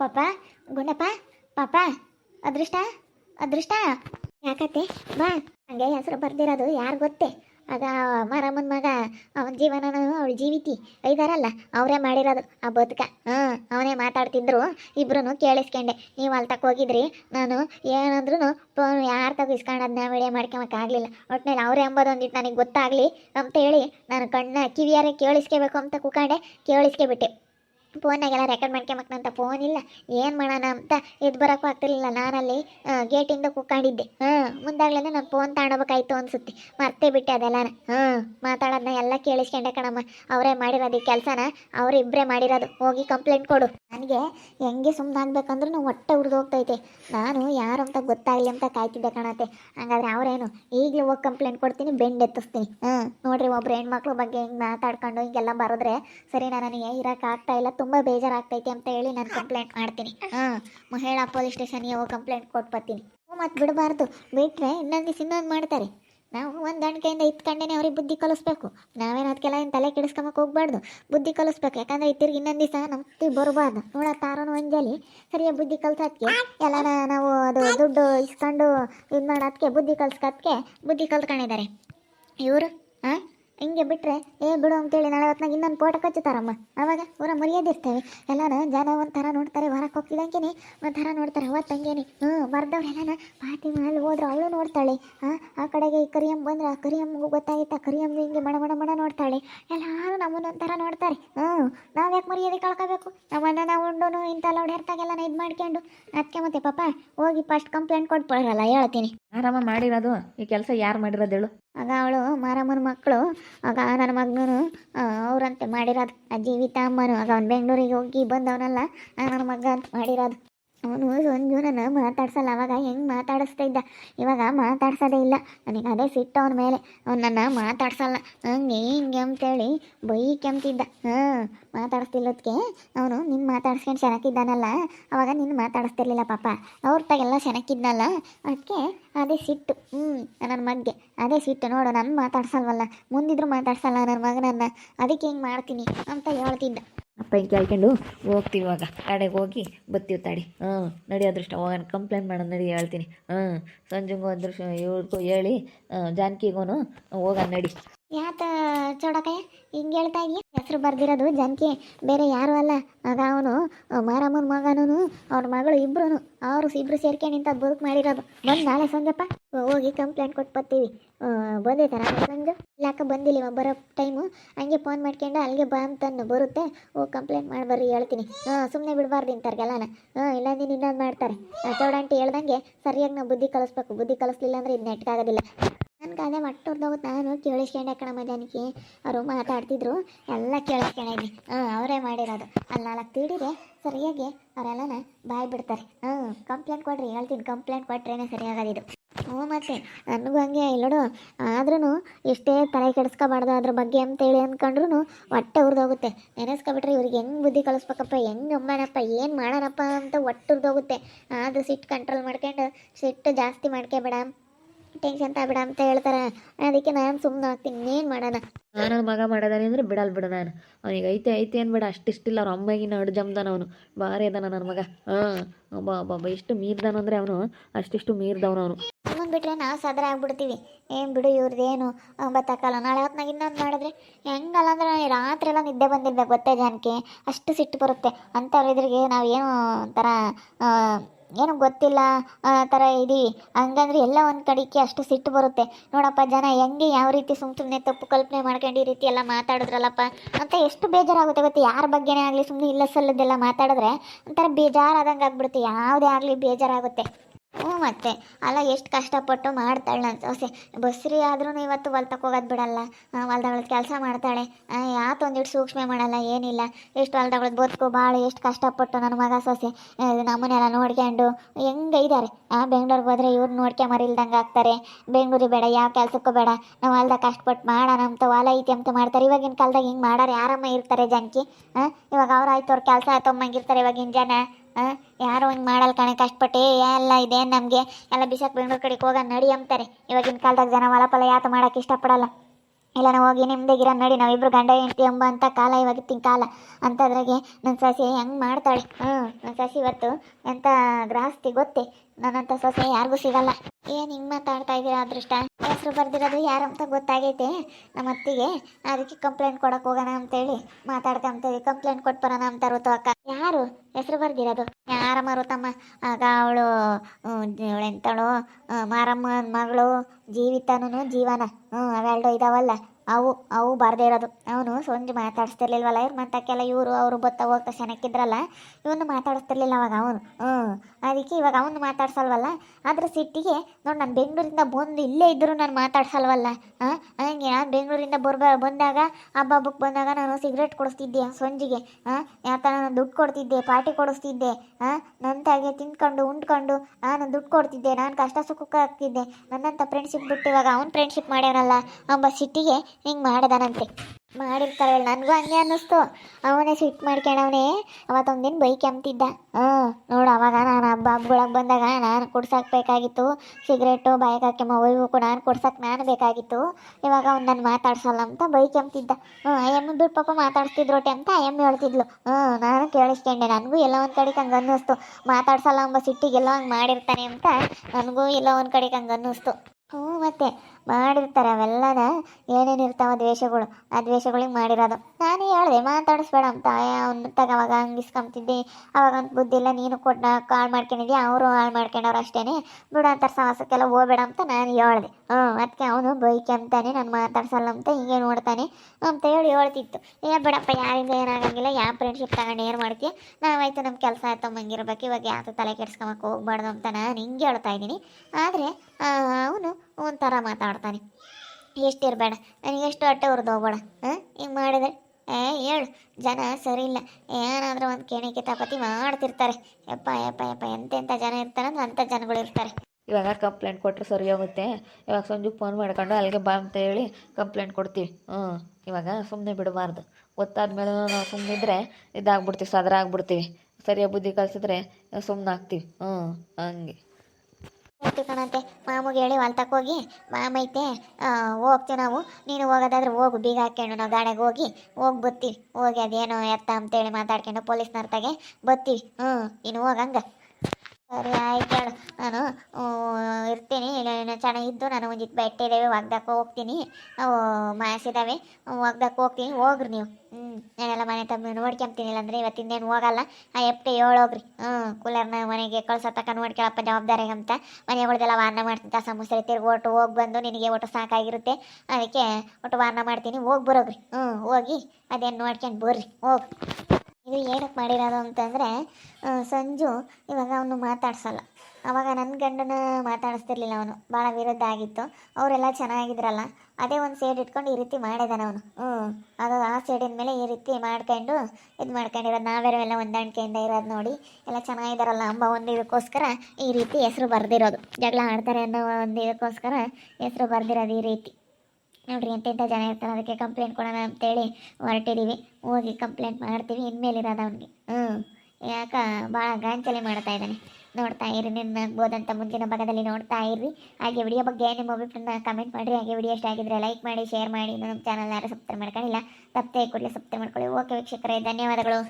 ಪಾಪ ಗುಂಡಪ್ಪ ಪಾಪ, ಅದೃಷ್ಟ ಅದೃಷ್ಟ. ಯಾಕತ್ತೆ? ಬಾ, ಹಂಗೆ ಹೆಸರು ಬರ್ದಿರೋದು ಯಾರು ಗೊತ್ತೇ? ಆಗ ಮಾರಮ್ಮನ ಮಗ, ಅವನ ಜೀವನನೂ ಅವಳ ಜೀವಿತಿ ಐದಾರಲ್ಲ, ಅವರೇ ಮಾಡಿರೋದು ಆ ಬದುಕ. ಹಾಂ, ಅವನೇ ಮಾತಾಡ್ತಿದ್ರು ಇಬ್ರು ಕೇಳಿಸ್ಕೊಂಡೆ. ನೀವು ಅಲ್ಲಿ ತಕ್ಕ ಹೋಗಿದ್ರಿ, ನಾನು ಏನಂದ್ರೂ ಫೋನ್ ಯಾರು ತಗೋ ಇಸ್ಕೊಂಡದ್ನ ವಿಡಿಯೋ ಮಾಡ್ಕೊಳಕ್ಕಾಗಲಿಲ್ಲ ಒಟ್ಟಿನಲ್ಲಿ ಅವರೇ ಅಂಬೋದೊಂದಿಟ್ಟು ನನಗೆ ಗೊತ್ತಾಗಲಿ ಅಂತ ಹೇಳಿ, ನಾನು ಕಣ್ಣ ಕಿವಿಯಾರೇ ಕೇಳಿಸ್ಕೋಬೇಕು ಅಂತ ಕೂಕಂಡೆ ಕೇಳಿಸ್ಕೊಬಿಟ್ಟೆ. ಫೋನಾಗೆಲ್ಲ ರೆಕಾರ್ಡ್ ಮಾಡ್ಕೊಂಬಕ್ಕಂತ ಫೋನ್ ಇಲ್ಲ. ಏನು ಮಾಡೋಣ ಅಂತ ಎದ್ದು ಬರೋಕ್ಕೂ ಆಗ್ತಿರ್ಲಿಲ್ಲ. ನಾನಲ್ಲಿ ಗೇಟಿಂದ ಕೂಕೊಂಡಿದ್ದೆ ಹಾಂ ಮುಂದಾಗ್ಲೇ ನಾನು ಫೋನ್ ತಗೊಂಡೋಗ್ಬೇಕಾಯ್ತು ಅನ್ಸುತ್ತೆ. ಮರ್ತೇ ಬಿಟ್ಟೆ ಅದೆಲ್ಲನ. ಹಾಂ ಮಾತಾಡೋದನ್ನ ಎಲ್ಲ ಕೇಳಿಸ್ಕೊಂಡೆ ಕಣಮ್ಮ. ಅವರೇ ಮಾಡಿರೋದು ಈ ಕೆಲಸನ ಅವರಿಬ್ಬರೇ ಮಾಡಿರೋದು. ಹೋಗಿ ಕಂಪ್ಲೇಂಟ್ ಕೊಡು. ನನಗೆ ಹೆಂಗೆ ಸುಮ್ಮನೆ ಆಗ್ಬೇಕಂದ್ರೂ ಹೊಟ್ಟೆ ಉರಿದೋಗ್ತೈತೆ ನಾನು ಯಾರು ಅಂತ ಗೊತ್ತಾಗಲಿ ಅಂತ ಕಾಯ್ತಿದ್ದೆ ಕಣತೆ ಹಂಗಾದ್ರೆ ಅವರೇನು, ಈಗಲೂ ಹೋಗಿ ಕಂಪ್ಲೇಂಟ್ ಕೊಡ್ತೀನಿ, ಬೆಂಡ್ ಎತ್ತಿಸ್ತೀನಿ. ಹಾಂ, ನೋಡ್ರಿ ಒಬ್ರು ಹೆಣ್ಮಕ್ಳು ಬಗ್ಗೆ ಹಿಂಗೆ ಮಾತಾಡ್ಕೊಂಡು ಹಿಂಗೆಲ್ಲ ಬರೋದ್ರೆ ಸರಿ ನಾನು ನನಗೆ ಇರೋಕ್ಕಾಗ್ತಾ ಇಲ್ಲ. ತುಂಬ ಬೇಜಾರಾಗ್ತೈತೆ ಅಂತ ಹೇಳಿ ನಾನು ಕಂಪ್ಲೇಂಟ್ ಮಾಡ್ತೀನಿ. ಹಾಂ, ಮಹಿಳಾ ಪೊಲೀಸ್ ಸ್ಟೇಷನ್ಗೆ ಹೋಗಿ ಕಂಪ್ಲೇಂಟ್ ಕೊಟ್ಟು ಬರ್ತೀನಿ. ಮತ್ತು ಬಿಡಬಾರ್ದು. ಬಿಟ್ಟರೆ ಇನ್ನೊಂದು ಇನ್ನೊಂದು ಮಾಡ್ತಾರೆ. ನಾವು ಒಂದು ಗಂಟೆಯಿಂದ ಇತ್ಕೊಂಡೇನೆ ಅವ್ರಿಗೆ ಬುದ್ಧಿ ಕಲಿಸ್ಬೇಕು. ನಾವೇನು ಅದಕ್ಕೆಲ್ಲ ಏನು ತಲೆ ಕೆಡಿಸ್ಕೊಂಬಕ್ಕೆ ಹೋಗ್ಬಾರ್ದು. ಬುದ್ಧಿ ಕಲಿಸ್ಬೇಕು. ಯಾಕಂದ್ರೆ ತಿರ್ಗಿ ಇನ್ನೊಂದು ದಿವಸ ನಮ್ಮ ಬರಬಾರ್ದು. ನೋಡ ತಾರೋನು ಒಂಜಲಿ ಸರಿಯಾಗಿ ಬುದ್ಧಿ ಕಲ್ಸೋದಕ್ಕೆ ಎಲ್ಲ ನಾವು ಅದು ದುಡ್ಡು ಇಸ್ಕೊಂಡು ಇದು ಮಾಡೋದಕ್ಕೆ ಬುದ್ಧಿ ಕಲ್ಸ್ಕೊದಕ್ಕೆ ಬುದ್ಧಿ ಕಲ್ತ್ಕೊಂಡಿದ್ದಾರೆ. ಇವರು ಹಾಂ ಹಿಂಗೆ ಬಿಟ್ಟರೆ ಏ ಬಿಡು ಅಂತೇಳಿ ನಾಳೆ ಹೊತ್ನಾಗ ಇನ್ನೊಂದು ಫೋಟೋ ಕಚ್ಚುತ್ತಾರಮ್ಮ. ಅವಾಗ ಊರ ಮರ್ಯಾದಿರ್ತೇವೆ ಎಲ್ಲಾರ ಜನ ಒಂಥರ ನೋಡ್ತಾರೆ ಹೊರಕ್ಕೆ ಹೋಗ್ತಿದ್ದಂಗೆನೆ ಒಂಥರ ನೋಡ್ತಾರೆ ಅವತ್ತು ಹಂಗೇನೆ. ಹ್ಞೂ ಬರ್ದವ್ರೆಲ್ಲನ ಪಾತಿ ಅಲ್ಲಿ ಹೋದ್ರು ಅವಳು ನೋಡ್ತಾಳೆ. ಆ ಕಡೆಗೆ ಈ ಕರಿಯಮ್ಮ ಬಂದ್ರೆ ಆ ಕರಿಯಮ್ಮಗೂ ಗೊತ್ತಾಗಿತ್ತ ಕರಿಯಮ್ಮ ಹಿಂಗೆ ಮಣ ಮಣ ಮಣ ನೋಡ್ತಾಳೆ. ಎಲ್ಲರೂ ನಮ್ಮನ್ನೊಂಥರ ನೋಡ್ತಾರೆ. ಹ್ಞೂ ನಾವು ಯಾಕೆ ಮರ್ಯಾದೆ ಕಳ್ಕೋಬೇಕು? ನಮ್ಮನ್ನ ನಾವು ಉಂಡೋನು ಇಂಥ ಲೌಡ್ ಹೆರ್ತಾಗೆಲ್ಲ ಇದು ಮಾಡ್ಕೊಂಡು ಅದಕ್ಕೆ ಮತ್ತೆ ಪಾಪ ಹೋಗಿ ಫಸ್ಟ್ ಕಂಪ್ಲೇಂಟ್ ಕೊಟ್ಬಿಡ್ರಲ್ಲ, ಹೇಳ್ತೀನಿ. ಆರಾಮ ಮಾಡಿರೋದು? ಈ ಕೆಲಸ ಯಾರು ಮಾಡಿರೋದು ಹೇಳು. ಆಗ ಅವಳು ಮಾರಮ್ಮನ ಮಕ್ಕಳು, ಆಗ ನನ್ನ ಮಗನೂ ಅವರಂತೆ ಮಾಡಿರೋದು. ಆ ಜೀವಿತ ಅಮ್ಮನು, ಆಗ ಅವ್ನು ಬೆಂಗಳೂರಿಗೆ ಹೋಗಿ ಬಂದವನಲ್ಲ ನನ್ನ ಮಗ ಅಂತ ಮಾಡಿರೋದು. ಅವನು ಸಂಜುನನ್ನು ಮಾತಾಡ್ಸಲ್ಲ, ಅವಾಗ ಹೆಂಗೆ ಮಾತಾಡಿಸ್ತಾ ಇದ್ದ? ಇವಾಗ ಮಾತಾಡ್ಸೋದೇ ಇಲ್ಲ. ನನಗೆ ಅದೇ ಸಿಟ್ಟು ಅವನ ಮೇಲೆ. ಅವ್ನು ನನ್ನ ಮಾತಾಡ್ಸಲ್ಲ. ಹಂಗೆ ಹಿಂಗೆ ಅಂತೇಳಿ ಬೈ ಕೆಮ್ತಿದ್ದ. ಹಾಂ ಮಾತಾಡಿಸ್ತಿಲ್ಲದಕ್ಕೆ ಅವನು ನಿನ್ನ ಮಾತಾಡ್ಸ್ಕೊಂಡು ಚೆನ್ನಾಗಿದ್ದಾನಲ್ಲ ಅವಾಗ ನಿನ್ನ ಮಾತಾಡಿಸ್ತಿರ್ಲಿಲ್ಲ ಪಾಪ. ಅವ್ರ ತಾಗೆಲ್ಲ ಶನಕ್ಕಿದ್ನಲ್ಲ ಅದಕ್ಕೆ ಅದೇ ಸಿಟ್ಟು. ಹ್ಞೂ ನನ್ನ ಮಗ್ಗೆ. ಅದೇ ಸಿಟ್ಟು ನೋಡು, ನಾನು ಮಾತಾಡ್ಸಲ್ವಲ್ಲ. ಮುಂದಿದ್ರು ಮಾತಾಡ್ಸಲ್ಲ ನನ್ನ ಮಗನನ್ನು. ಅದಕ್ಕೆ ಹಿಂಗೆ ಮಾಡ್ತೀನಿ ಅಂತ ಹೇಳ್ತಿದ್ದ. ಅಪ್ಪ ಹಿಂಗೆ ಕೇಳ್ಕೊಂಡು ಹೋಗ್ತೀವಿ ಇವಾಗ. ಕಡೆಗೆ ಹೋಗಿ ಬತ್ತೀವಿ ತಾಡಿ ಹಾಂ, ನಡಿ ಅದೃಷ್ಟ. ಹೋಗೋಣ ಕಂಪ್ಲೇಂಟ್ ಮಾಡೋಣ ನಡಿ, ಹೇಳ್ತೀನಿ. ಹಾಂ, ಸಂಜೆಗೂ ಅದೃಷ್ಟ, ಇವ್ರಿಗೂ ಹೇಳಿ ಜಾನಕಿಗೂ ಹೋಗೋಣ ನಡಿ. ಯಾತ ಚೋಡಕಯ್ಯ, ಹಿಂಗೆ ಹೇಳ್ತಾ ಇದೀಯ? ಹೆಸರು ಬರ್ದಿರೋದು ಜಾನಕಿ, ಬೇರೆ ಯಾರು ಅಲ್ಲ. ಆಗ ಅವನು ಮಾರಮ್ಮನ ಮಗನೂ ಅವ್ರ ಮಗಳು ಇಬ್ರು ಅವರು ಇಬ್ರು ಸೇರ್ಕೊಂಡು ಇಂಥ ಬದುಕು ಮಾಡಿರೋದು. ಬಂದು ನಾಳೆ ಸಂಜೆಪ್ಪ? ಹೋಗಿ ಕಂಪ್ಲೇಂಟ್ ಕೊಟ್ಟು ಬರ್ತೀವಿ. ಬಂದೈತಾರ ಸಂಜೆ. ಇಲ್ಲಾಕ ಬಂದಿಲ್ಲ ಬರೋ ಟೈಮು ಹಂಗೆ ಫೋನ್ ಮಾಡ್ಕೊಂಡು ಅಲ್ಲಿಗೆ ಬಾ ಅಂತಂದು ಬರುತ್ತೆ. ಹೋಗಿ ಕಂಪ್ಲೇಂಟ್ ಮಾಡಿ ಬರ್ರಿ ಹೇಳ್ತೀನಿ. ಸುಮ್ಮನೆ ಬಿಡಬಾರ್ದು ಇಂಥವ್ರಿಗೆಲ್ಲನ ಹಾಂ ಇಲ್ಲ ನೀನು ಇನ್ನೊಂದು ಮಾಡ್ತಾರೆ. ಚೌಡಂಟಿ ಹೇಳ್ದಂಗೆ, ಸರಿಯಾಗಿ ನಾವು ಬುದ್ಧಿ ಕಲಿಸ್ಬೇಕು. ಬುದ್ಧಿ ಕಲಿಸ್ಲಿಲ್ಲ ಅಂದರೆ ಇದು ನೆಟ್ಕಾಗೋದಿಲ್ಲ. ನನ್ಗೆ ಅದೇ ಹೋಗುತ್ತೆ ನಾನು ಕೇಳಿಸ್ಕೊಂಡೆ ಕಣ ಮಧ್ಯಾಹ್ನಕ್ಕೆ. ಅವರು ಮಾತಾಡ್ತಿದ್ರು ಎಲ್ಲ ಕೇಳಿಸ್ಕೊಂಡಿದ್ವಿ ಹಾಂ, ಅವರೇ ಮಾಡಿರೋದು. ಅಲ್ಲಿ ನಾಲ್ಕು ತೀಡಿದೆ. ಸರಿಯಾಗಿ ಅವರೆಲ್ಲನ ಬಾಯ್ ಬಿಡ್ತಾರೆ. ಹಾಂ ಕಂಪ್ಲೇಂಟ್ ಕೊಡ್ರಿ. ಹೇಳ್ತೀನಿ. ಕಂಪ್ಲೇಂಟ್ ಕೊಟ್ರೇನೆ ಸರಿಯಾಗೋದಿದು. ಹ್ಞೂ ಮತ್ತೆ? ನನಗೂ ಹಂಗೆ ಇಲ್ಲಡು ಆದ್ರೂ ಎಷ್ಟೇ ತಲೆ ಕೆಡಿಸ್ಕೋಬಾರ್ದು ಅದ್ರ ಬಗ್ಗೆ ಅಂತೇಳಿ ಅಂದ್ಕೊಂಡ್ರು ಹೊಟ್ಟೆ ಉರಿದೋಗುತ್ತೆ ನೆನೆಸ್ಕೊಬಿಟ್ರೆ ಇವ್ರಿಗೆ ಹೆಂಗೆ ಬುದ್ಧಿ ಕಲಿಸ್ಬೇಕಪ್ಪ ಹೆಂಗೆ ಅಮ್ಮನಪ್ಪ? ಏನು ಮಾಡೋಣಪ್ಪ ಅಂತ ಹೊಟ್ಟೆ ಉರಿದೋಗುತ್ತೆ ಆದರೂ ಸಿಟ್ಟು ಕಂಟ್ರೋಲ್ ಮಾಡ್ಕೊಂಡು, ಸಿಟ್ಟು ಜಾಸ್ತಿ ಮಾಡ್ಕೊಬೇಡ ಟೆನ್ಷನ್ ತಗಬೇಡ ಅಂತ ಹೇಳ್ತಾರೆ. ಅದಕ್ಕೆ ನಾನು ಸುಮ್ಮನೆ ಆಗ್ತೀನಿ. ಏನು ಮಾಡೋಣ. ನಾನು ಮಗ ಮಾಡೋದಾನೆ ಅಂದರೆ ಬಿಡಲ್ ಬಿಡು ನಾನು. ಅವನಿಗೆ ಐತೆ ಐತೆ ಅನ್ಬೇಡ. ಅಷ್ಟಿಷ್ಟಿಲ್ಲ. ಅವ್ರ ಅಮ್ಮಗಿನ ಅಡು ಜಮ್ದಾನ ಅವನು. ಭಾರಿ ಅದಾನ ನನ್ನ ಮಗ. ಹಾಂ. ಒಬ್ಬ ಒಬ್ಬ ಎಷ್ಟು ಮೀರ್ದಾನ ಅಂದರೆ ಅವನು ಅಷ್ಟಿಷ್ಟು ಮೀರ್ದವನು ಅವನು. ಅವನು ಬಿಟ್ಟರೆ ನಾವು ಸದರ ಆಗ್ಬಿಡ್ತೀವಿ. ಏನು ಬಿಡು ಇವ್ರದ್ದೇನು ಬತ್ತಾಕಲ್ಲ ನಾಳೆ ಹೊತ್ನಾಗ ಇನ್ನೊಂದು ಮಾಡಿದ್ರೆ ಹೆಂಗಲ್ಲ ಅಂದ್ರೆ ನಾನು ರಾತ್ರಿ ಎಲ್ಲ ನಿದ್ದೆ ಬಂದಿರ್ಬೇಕು ಗೊತ್ತೇ ಜನಕ್ಕೆ ಅಷ್ಟು ಸಿಟ್ಟು ಬರುತ್ತೆ. ಅಂಥವ್ರ ಇದ್ರಿಗೆ ನಾವು ಏನು ಒಂಥರ ಏನು ಗೊತ್ತಿಲ್ಲ, ಆ, ಥರ ಇದ್ದೀವಿ ಹಂಗಂದ್ರೆ ಎಲ್ಲ ಒಂದು ಕಡೆಗೆ ಅಷ್ಟು ಸಿಟ್ಟು ಬರುತ್ತೆ. ನೋಡಪ್ಪ, ಜನ ಹೆಂಗೆ ಯಾವ ರೀತಿ ಸುಮ್ಮ ಸುಮ್ಮನೆ ತಪ್ಪು ಕಲ್ಪನೆ ಮಾಡ್ಕೊಂಡು ಈ ರೀತಿ ಎಲ್ಲ ಮಾತಾಡಿದ್ರಲ್ಲಪ್ಪ. ಅಂತ ಎಷ್ಟು ಬೇಜಾರಾಗುತ್ತೆ ಗೊತ್ತಾ? ಯಾರ ಬಗ್ಗೆನೇ ಆಗಲಿ ಸುಮ್ಮನೆ ಇಲ್ಲ ಸಲ್ಲದೆಲ್ಲ ಮಾತಾಡಿದ್ರೆ ಒಂಥರ ಬೇಜಾರಾದಂಗೆ ಆಗ್ಬಿಡುತ್ತೆ. ಯಾವುದೇ ಆಗಲಿ ಬೇಜಾರಾಗುತ್ತೆ. ಮತ್ತೆ. ಅಲ್ಲ, ಎಷ್ಟು ಕಷ್ಟಪಟ್ಟು ಮಾಡ್ತಾಳೆ ನನ್ನ ಸೊಸೆ, ಬಸ್ರಿ ಆದ್ರೂ ಇವತ್ತು ಹೊಲ್ ಹೋಗೋದು ಬಿಡಲ್ಲ. ಹೊಲ್ದಗಳ ಕೆಲಸ ಮಾಡ್ತಾಳೆ. ಯಾತೊಂದಿಟ್ಟು ಸೂಕ್ಷ್ಮೆ ಮಾಡಲ್ಲ, ಏನಿಲ್ಲ. ಎಷ್ಟು ಹೊಲ್ದಗಳ ಬದುಕು ಭಾಳ ಎಷ್ಟು ಕಷ್ಟಪಟ್ಟು ನನ್ನ ಮಗ ಸೊಸೆ. ನಮ್ಮನ್ನೆಲ್ಲ ನೋಡ್ಕೊಂಡು ಹೆಂಗೆ ಇದ್ದಾರೆ ಬೆಂಗ್ಳೂರಿಗೆ ಹೋದ್ರೆ ಇವ್ರು ನೋಡ್ಕೊಂಬರ್ ಮರಿಲ್ದಂಗೆ ಆಗ್ತಾರೆ. ಬೆಂಗಳೂರಿಗೆ ಬೇಡ, ಯಾವ ಕೆಲಸಕ್ಕೂ ಬೇಡ. ನಾವು ಹೊಲ್ದಾಗ ಕಷ್ಟಪಟ್ಟು ಮಾಡೋಣ ಅಂತ ಹೊಲ ಐತಿ ಅಂತ ಮಾಡ್ತಾರೆ. ಇವಾಗಿನ ಕಾಲದಾಗ ಹಿಂಗೆ ಮಾಡೋರು ಯಾರಮ್ಮ ಇರ್ತಾರೆ ಜನಕ್ಕೆ ಇವಾಗ ಅವ್ರು ಆಯ್ತು, ಅವ್ರ ಕೆಲಸ ತೊಂಬಂಗಿರ್ತಾರೆ ಇವಾಗಿನ ಜನ ಯಾರು ಹಿಂಗೆ ಮಾಡಲ್ಲ ಕಣೆ, ಕಷ್ಟಪಟ್ಟು ಎಲ್ಲ ಇದೆ ನಮಗೆ. ಎಲ್ಲ ಬಿಸಾಕ್ ಬೆಂಗಳೂರು ಕಡೆಗೆ ಹೋಗ ನಡಿ ಅಂತಾರೆ ಇವಾಗಿನ ಕಾಲದಾಗ ಜನ ಹೊಲ ಫಲ ಯಾತ ಮಾಡೋಕೆ ಇಷ್ಟಪಡಲ್ಲ. ಎಲ್ಲ ನಾವು ಹೋಗಿ ನಿಮ್ದಿಗಿರ ನಡಿ, ನಾವಿಬ್ರು ಗಂಡ, ಹೆಂಡತಿ ಎಂಬ ಅಂತ ಕಾಲ ಇವಾಗಿತ್ತಿನ ಕಾಲ. ಅಂಥದ್ರಾಗೆ ನನ್ನ ಸೊಸೆ ಹೆಂಗೆ ಮಾಡ್ತಾಳೆ? ಹ್ಞೂ ನನ್ನ ಸಸಿ ಇವತ್ತು ಎಂಥ ಗ್ರಹಸ್ಥಿ ಗೊತ್ತೇ? ನನ್ನಂಥ ಸೊಸೆ ಯಾರಿಗೂ ಸಿಗಲ್ಲ. ಏನು ಹಿಂಗೆ ಮಾತಾಡ್ತಾ ಇದ್ದೀರಾ ಅದೃಷ್ಟ? ಹೆಸರು ಬರ್ದಿರೋದು ಯಾರು ಅಂತ ಗೊತ್ತಾಗೈತೆ ನಮ್ಮ ಅತ್ತಿಗೆ. ಅದಕ್ಕೆ ಕಂಪ್ಲೇಂಟ್ ಕೊಡಕ್ಕೆ ಹೋಗೋಣ ಅಂತೇಳಿ ಮಾತಾಡ್ಕೊಂತೀವಿ ಕಂಪ್ಲೇಂಟ್ ಕೊಟ್ಟು ಬರೋಣ ಅಂತ ಋತು ಅಕ್ಕ. ಯಾರು? ಹೆಸರು ಬರ್ದಿರೋದು? ಯಾರ ಮರುತಮ್ಮ ಆಗ ಅವಳು ಎಂತಳು? ಮಾರಮ್ಮನ ಮಗಳು ಜೀವಿತನೂ ಜೀವನ. ಹ್ಞೂ ಅವೆರಡು ಇದಾವಲ್ಲ. ಅವು ಅವು ಬಾರದೇ ಇರೋದು. ಅವನು ಸಂಜೆ ಮಾತಾಡಿಸ್ತಿರ್ಲಿಲ್ವಲ್ಲ ಇವ್ರು ಮಾತಾಕೆಲ್ಲ ಇವರು, ಅವರು ಬತ್ತ ಹೋಗ್ತಾ ಚೆನ್ನಾಗಿದ್ರಲ್ಲ ಇವನು ಮಾತಾಡಿಸ್ತಿರ್ಲಿಲ್ಲ ಅವಾಗ ಅವನು. ಹ್ಞೂ ಅದಕ್ಕೆ ಇವಾಗ ಅವನು ಮಾತಾಡ್ಸಲ್ವಲ್ಲ? ಅದ್ರ ಸಿಟ್ಟಿಗೆ, ನೋಡಿ ನಾನು ಬೆಂಗಳೂರಿಂದ ಬಂದು ಇಲ್ಲೇ ಇದ್ದರೂ ನಾನು ಮಾತಾಡ್ಸಲ್ವಲ್ಲ? ಹಾಂ, ಹಂಗೆ ನಾನು ಬೆಂಗಳೂರಿಂದ ಬರ್ಬ, ಬಂದಾಗ, ಹಬ್ಬ ಹಬ್ಬಕ್ಕೆ ಬಂದಾಗ ನಾನು ಸಿಗರೇಟ್ ಕೊಡಿಸ್ತಿದ್ದೆ ಸೊಂಜಿಗೆ ಹಾಂ, ಯಾವ ಥರ ನಾನು ದುಡ್ಡು ಕೊಡ್ತಿದ್ದೆ, ಪಾರ್ಟಿ ಕೊಡಿಸ್ತಿದ್ದೆ. ಹಾಂ, ನಂತಾಗೆ ತಿಂದ್ಕೊಂಡು, ಉಂಡ್ಕೊಂಡು ನಾನು ದುಡ್ಡು ಕೊಡ್ತಿದ್ದೆ. ನಾನು ಕಷ್ಟ ಸುಖಕ್ಕೆ ಆಗ್ತಿದ್ದೆ. ನನ್ನಂಥ ಫ್ರೆಂಡ್ಶಿಪ್ ಬಿಟ್ಟು ಇವಾಗ ಅವ್ನು ಫ್ರೆಂಡ್ಶಿಪ್ ಮಾಡ್ಯಾನಲ್ಲ, ಅಂಬ ಸಿಟ್ಟಿಗೆ ಹಿಂಗೆ ಮಾಡಿದಾನಂತೆ. ಮಾಡಿರ್ತಾರೆ ನನಗೂ ಹಂಗೆ ಅನ್ನಿಸ್ತು. ಅವನೇ ಸಿಟ್ಟು ಮಾಡ್ಕೊಂಡವನೇ ಅವತ್ತೊಂದಿನ ಬೈಕ್ ಎಂತಿದ್ದ ಹಾಂ ನೋಡು, ಅವಾಗ ನಾನು ಹಬ್ಬ ಹಬ್ಬಗಳಿಗೆ ಬಂದಾಗ ನಾನು ಕುಡ್ಸಕ್ಕೆ ಬೇಕಾಗಿತ್ತು. ಸಿಗರೇಟು, ಬಾಯಿಗೆ ಹಾಕ್ಯಮ್ಮ ಕೂಡ ನಾನು ಕೊಡ್ಸಕ್ಕೆ ನಾನು ಬೇಕಾಗಿತ್ತು. ಇವಾಗ ಅವ್ನು ನಾನು ಮಾತಾಡ್ಸಲ್ಲ ಅಂತ ಬೈಕ್ ಎಂತಿದ್ದ ಹ್ಞೂ ಅಯ್ಯಮ್ಮ ಬಿಟ್ಟು ಪಾಪ ಮಾತಾಡ್ಸ್ತಿದ್ರೋಟೆ ಅಂತ ಅಯ್ಯಮ್ಮ ಹೇಳ್ತಿದ್ಲು. ಹ್ಞೂ, ನಾನು ಕೇಳಿಸ್ಕೊಂಡೆ, ನನಗೂ ಎಲ್ಲ ಒಂದು ಕಡೆಗೆ ಹಂಗೆ ಅನ್ನಿಸ್ತು. ಮಾತಾಡ್ಸಲ್ಲ ಎಂಬ ಸಿಟ್ಟಿಗೆಲ್ಲ ಹಂಗೆ ಮಾಡಿರ್ತಾನೆ ಅಂತ ನನಗೂ ಎಲ್ಲ ಒಂದು ಕಡೆಗೆ ಹಂಗೆ ಅನ್ನಿಸ್ತು. ಹ್ಞೂ, ಮತ್ತೆ ಮಾಡಿರ್ತಾರೆ ಅವೆಲ್ಲನ ಏನೇನು ಇರ್ತಾವ ದ್ವೇಷಗಳು? ಆ ದ್ವೇಷಗಳಿಗೆ ಮಾಡಿರೋದು. ನಾನು ಹೇಳಿದೆ, ಮಾತಾಡಿಸ್ಬೇಡ ಅಂತ ಅವ್ನ ತಗ ಅವಾಗ ಹಂಗೆ ಇಸ್ಕೊಂತಿದ್ದೆ ಅವಾಗ ಅಂತ ಬುದ್ಧಿ ಇಲ್ಲ, ನೀನು ಕೊಟ್ಟ ಕಾಳು ಮಾಡ್ಕೊಂಡಿದ್ದೆ, ಅವರು ಹಾಳು ಮಾಡ್ಕೊಂಡವ್ರು ಅಷ್ಟೇ ಬಿಡು ಅಂತಾರೆ ಸಾಹಸಕ್ಕೆಲ್ಲ ಹೋಗ್ಬೇಡ ಅಂತ ನಾನು ಹೇಳಿದೆ. ಹ್ಞೂ ಅದಕ್ಕೆ ಅವನು ಬೈಕ್ ಅಂತಾನೆ, ನಾನು ಮಾತಾಡ್ಸಲ್ಲ ಅಂತ ಹಿಂಗೆ ನೋಡ್ತಾನೆ, ಅಂತ ಹೇಳಿ ಹೇಳ್ತಿತ್ತು. ಏ, ಬಿಡಪ್ಪ, ಯಾರಿಂದ ಏನಾಗಂಗಿಲ್ಲ ಯಾವ ಫ್ರೆಂಡ್ಶಿಪ್ ತಗೊಂಡು ಏನು ಮಾಡ್ತೀಯ? ನಾವಾಯ್ತು ನಮ್ಮ ಕೆಲಸ ಆಯ್ತು ಮಂಗಿರ್ಬೇಕು ಇವಾಗ ಯಾತು ತಲೆ ಕೆಡ್ಸ್ಕೊಂಬಕ್ಕೆ ಹೋಗ್ಬಾರ್ದು ಅಂತ ನಾನು ಹಿಂಗೆ ಹೇಳ್ತಾ ಇದ್ದೀನಿ. ಆದರೆ ಒಂಥರ ಮಾತಾಡ್ತಾನೆ. ಎಷ್ಟಿರಬೇಡ ನನಗೆ ಎಷ್ಟು ಹೊಟ್ಟೆ ಹೊರ್ದು ಹೋಗ್ಬೇಡ, ಹಾಂ? ಹಿಂಗೆ ಮಾಡಿದ್ರೆ? ಏ, ಹೇಳು, ಜನ ಸರಿ ಇಲ್ಲ. ಏನಾದರೂ ಒಂದು ಕೇಣಿ ಮಾಡ್ತಿರ್ತಾರೆ. ಯಪ್ಪ ಯಪ್ಪ ಯಪ್ಪ ಎಂತೆಂಥ ಜನ ಇರ್ತಾರಂದ್ರೆ ಅಂಥ ಜನಗಳು ಇರ್ತಾರೆ. ಇವಾಗ ಕಂಪ್ಲೇಂಟ್ ಕೊಟ್ಟರೆ ಸರಿ ಹೋಗುತ್ತೆ. ಇವಾಗ ಸಂಜೆ ಫೋನ್ ಮಾಡ್ಕೊಂಡು ಅಲ್ಲಿಗೆ ಬಾ ಅಂತ ಹೇಳಿ ಕಂಪ್ಲೇಂಟ್ ಕೊಡ್ತೀವಿ. ಹ್ಞೂ ಇವಾಗ ಸುಮ್ಮನೆ ಬಿಡಬಾರ್ದು. ಗೊತ್ತಾದ್ಮೇಲೆ ನಾವು ಸುಮ್ಮನಿದ್ರೆ ಇದಾಗ್ಬಿಡ್ತೀವಿ, ಸದರ ಆಗ್ಬಿಡ್ತೀವಿ. ಸರಿಯಾಗಿ ಬುದ್ಧಿ ಕಲಿಸಿದ್ರೆ ಸುಮ್ಮನೆ ಆಗ್ತೀವಿ. ಹ್ಞೂ ಹಂಗೆ. ಹೋಗ್ತೀವಿ ಕಣಂತೆ ಮಾಮೂಗೆ ಹೇಳಿ ಹೊಲ್ತಕ್ಕೆ ಹೋಗಿ ಮಾಮೈತೆ ಹೋಗ್ತೀವಿ ನಾವು. ನೀನು ಹೋಗೋದಾದ್ರೆ ಹೋಗು, ಬೀಗ ಹಾಕ್ಕೊಂಡು ನಾವು ಗಾಡಿಗೆ ಹೋಗಿ ಹೋಗಿ ಬರ್ತೀವಿ ಹೋಗಿ ಅದೇನೋ ಎತ್ತ ಅಂತೇಳಿ ಮಾತಾಡ್ಕೊಂಡು ಪೊಲೀಸ್ನವ್ರ ಬರ್ತೀವಿ ಹ್ಞೂ ನೀನು ಹೋಗಂಗ ಸರಿ, ಆಯ್ತು ನಾನು ಇರ್ತೀನಿ. ಏನೋ ಚೆನ್ನಾಗಿದ್ದು ನಾನು ಒಂದಿಟ್ಟು ಬೆಟ್ಟ ಇದ್ದಾವೆ ಒಗ್ದಕ್ಕೆ ಹೋಗ್ತೀನಿ. ಮಾಸಿದ್ದಾವೆ ಒಗ್ದಕ್ಕೆ ಹೋಗ್ತೀನಿ. ಹೋಗ್ರಿ ನೀವು. ಹ್ಞೂ ನಾನೆಲ್ಲ ಮನೆ ತಮ್ಮ ನೋಡ್ಕೊಂತೀನಿ ಇವತ್ತಿಂದ ಇವತ್ತಿಂದೇನು ಹೋಗಲ್ಲ. ಆ ಎಪ್ಟೆ ಹೇಳೋಗ್ರಿ ಹ್ಞೂ ಕೂಲರ್ನ ಮನೆಗೆ ಕಳ್ಸೋ ತಕ್ಕ ನೋಡ್ಕೊಳಪ್ಪ ಜವಾಬ್ದಾರಿ ಅಂತ ಮನೆಗಳ್ದೆಲ್ಲ ವಾರಣ ಮಾಡ್ತೀನಿ ಸಮಸ್ಯೆ ತಿರ್ಗಿ ಒಟ್ಟು ಹೋಗಿ ಬಂದು ನಿನಗೆ ಒಟ್ಟು ಸಾಕಾಗಿರುತ್ತೆ. ಅದಕ್ಕೆ ಒಟ್ಟು ವಾರಣ ಮಾಡ್ತೀನಿ. ಹೋಗಿ ಬರೋಗ್ರಿ. ಹ್ಞೂ ಹೋಗಿ ಅದೇನು ನೋಡ್ಕೊಂಡು ಬರ್ರಿ. ಹೋಗಿ. ಇದು ಏನಕ್ಕೆ ಮಾಡಿರೋದು ಅಂತಂದರೆ ಸಂಜು ಇವಾಗ ಅವನು ಮಾತಾಡ್ಸಲ್ಲ. ಅವಾಗ ನನ್ನ ಗಂಡನ ಮಾತಾಡಿಸ್ತಿರ್ಲಿಲ್ಲ ಅವನು. ಭಾಳ ವಿರುದ್ಧ ಆಗಿತ್ತು. ಅವರೆಲ್ಲ ಚೆನ್ನಾಗಿದ್ರಲ್ಲ. ಅದೇ ಒಂದು ಸೈಡ್ ಇಟ್ಕೊಂಡು ಈ ರೀತಿ ಮಾಡಿದಾನ ಅವನು. ಹ್ಞೂ ಅದು ಆ ಸೈಡಿನ ಮೇಲೆ ಈ ರೀತಿ ಮಾಡ್ಕೊಂಡು, ಇದು ಮಾಡ್ಕೊಂಡಿರೋದು ನಾವೇರೋ ಎಲ್ಲ ಹೊಂದಾಣಿಕೆಯಿಂದ ಇರೋದು ನೋಡಿ, ಎಲ್ಲ ಚೆನ್ನಾಗಿದಾರಲ್ಲ ಅಂಬ ಒಂದು ಇದಕ್ಕೋಸ್ಕರ ಈ ರೀತಿ ಹೆಸರು ಬರೆದಿರೋದು. ಜಗಳ ಆಡ್ತಾರೆ ಅನ್ನೋ ಒಂದು ಇದಕ್ಕೋಸ್ಕರ ಹೆಸರು ಬರೆದಿರೋದು ಈ ರೀತಿ. ನೋಡ್ರಿ ಎಂತೆಂಥ ಜನ ಇರ್ತಾರೆ, ಅದಕ್ಕೆ ಕಂಪ್ಲೇಂಟ್ ಕೊಡೋಣ ಅಂತೇಳಿ ಹೊರಟಿದ್ದೀವಿ ಹೋಗಿ ಕಂಪ್ಲೇಂಟ್ ಮಾಡ್ತೀವಿ ಇನ್ಮೇಲೆ ಇರೋದು ಅವನಿಗೆ. ಹ್ಞೂ ಯಾಕ? ಭಾಳ ಗಾಂಚಲಿ ಮಾಡ್ತಾ ಇದ್ದಾನೆ. ನೋಡ್ತಾ ಇರಿ, ನಿನ್ನ ಆಗ್ಬೋದಂತ ಮುಂದಿನ ಭಾಗದಲ್ಲಿ ನೋಡ್ತಾ ಇರ್ರಿ. ಹಾಗೆ ವಿಡಿಯೋ ಬಗ್ಗೆ ನಿಮ್ಮ ಅಭಿಪ್ರಾಯ ಕಮೆಂಟ್ ಮಾಡಿರಿ. ಹಾಗೆ ವಿಡಿಯೋ ಇಷ್ಟ ಆಗಿದ್ರೆ ಲೈಕ್ ಮಾಡಿ ಶೇರ್ ಮಾಡಿ. ನಮ್ಮ ಚಾನಲ್ ಯಾರು ಸಬ್ಸ್ಕ್ರೈಬ್ ಮಾಡ್ಕೊಂಡಿಲ್ಲ, ತಪ್ಪದೆ ಕೂಡಲೇ ಸಬ್ಸ್ಕ್ರೈಬ್ ಮಾಡ್ಕೊಳ್ಳಿ. ಓಕೆ ವೀಕ್ಷಕರೇ, ಧನ್ಯವಾದಗಳು.